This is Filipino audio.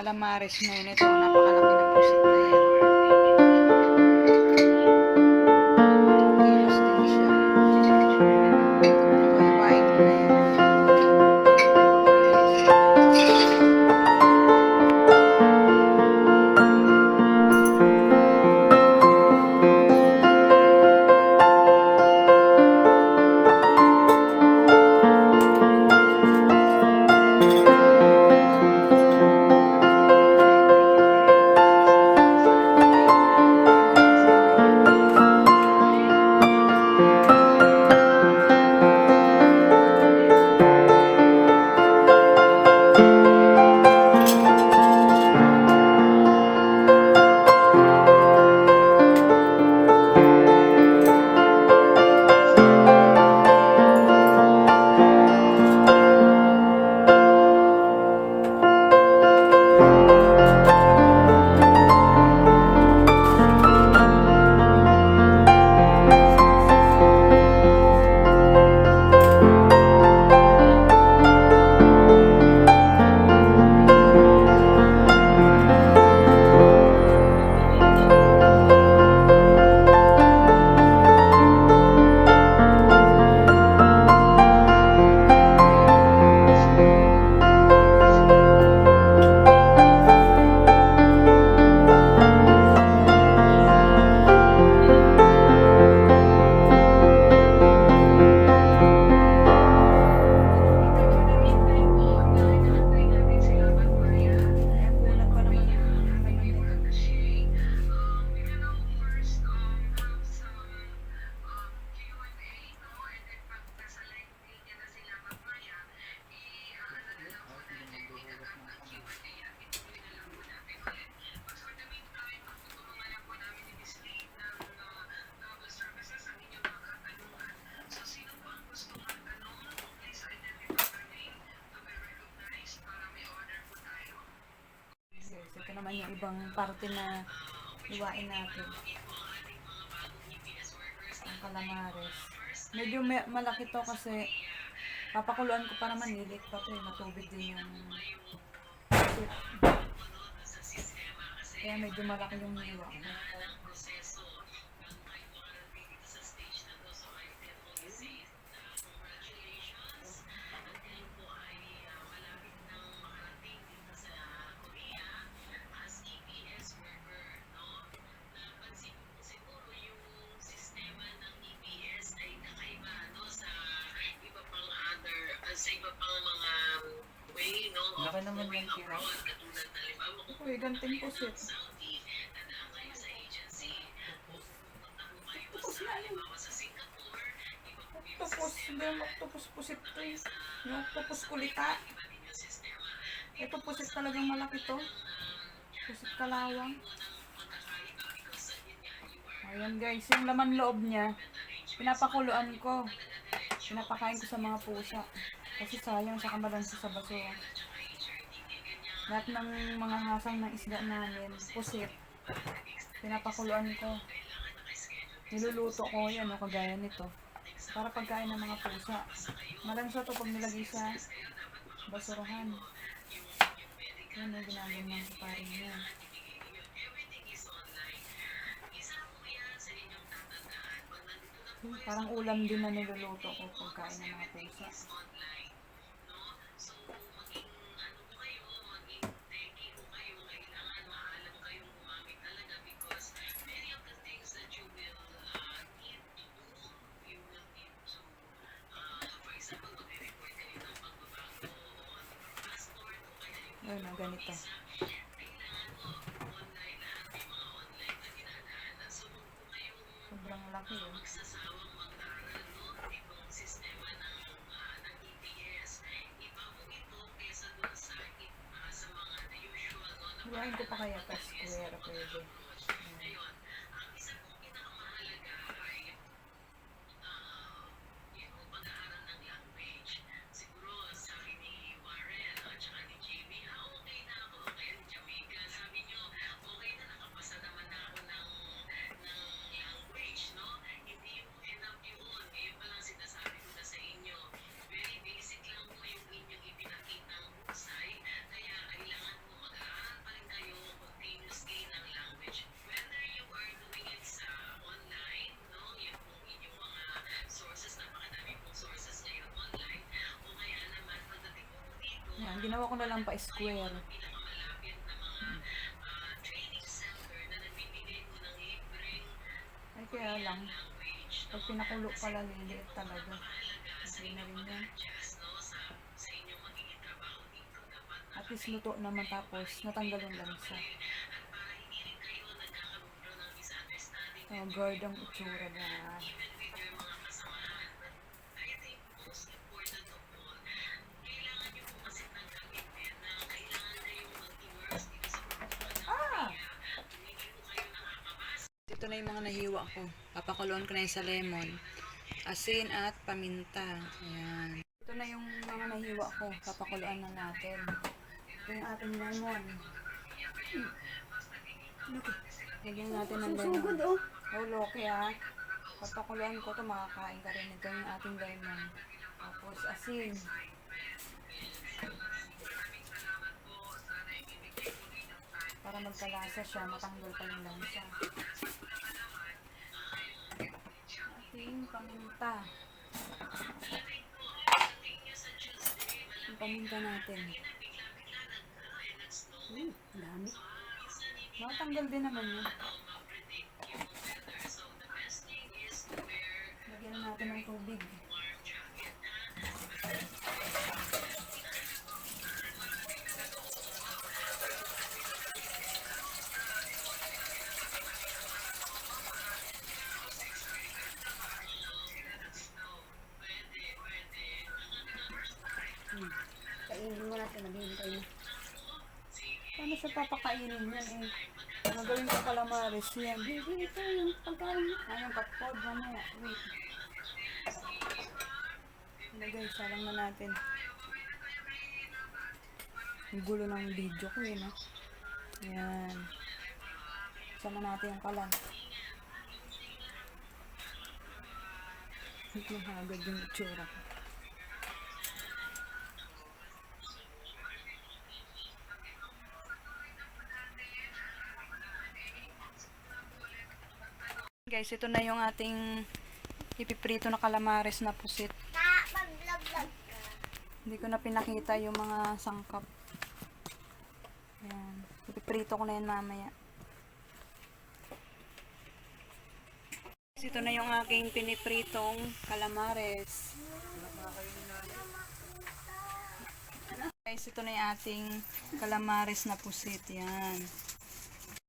calamares ngayon. Ito, napakalaki ng pusit na yan. Ibang parte na iwain natin. Ang calamares. Medyo may- malaki to kasi papakuluan ko pa naman nilit pa to eh. Matubig din yung. Kaya medyo malaki yung iwa naman going ng tira. abroad, katulad na halimbawa kung Uy, ganting po kayo Tapos na yun. yung Octopus, hindi yung octopus pusit to eh. Yung octopus kulita. yung. Ito pusit talagang malaki to. Pusit kalawang. Ayan guys, yung laman loob niya, pinapakuluan ko. Pinapakain ko sa mga pusa. Kasi sayang sa kamalan sa basura. Lahat ng mga hasang ng isda namin, pusit, pinapakuluan ko. Niluluto ko yan, o kagaya nito. Para pagkain ng mga pusa. Malansa to pag nilagay sa basurahan. Yan ang ginagawa ko pa rin yan. Hmm, Parang ulam din na niluluto ko pagkain ng mga pusa. Ganito. Sobrang laki eh. Hiwain ko pa kaya pa square pwede. Ginawa ko na lang pa square. Ay, kaya lang. Pag pinakulo pala, liliit talaga. Okay na rin yan. At least luto naman tapos natanggal yung lansa. Oh, guard ang itsura na. Ito na yung mga nahiwa ko. Papakuloan ko na yung sa lemon. Asin at paminta. Ayan. Ito na yung mga nahiwa ko. Papakuloan na natin. Ito yung ating lemon. Hmm. Look. Lagyan natin ng lemon. oh. Oh, Loki ah. Papakuluan ko to makakain ka rin. Ito yung ating lemon. Tapos asin. Para magkalasa siya, matanggal pa yung lansa. Ating paminta. Yung paminta natin. Hmm, dami. Matanggal din naman yun. Natin, naghihintay na. Paano siya papakainin yan eh? Magaling ko calamares yan. Hindi, ito yung pagkain mo. Ah, yung kapod, mamaya. Wait. Ilagay, salang na natin. Ang gulo ng video ko eh, no? Yan. Sama natin yung kalan. Hindi hagad yung itsura ko. Guys, ito na yung ating ipiprito na calamares na pusit. Hindi ko na pinakita yung mga sangkap. Ayan. Ipiprito ko na yan mamaya. Guys, Ito na yung aking pinipritong calamares. Guys, ito na yung ating calamares na pusit. Yan.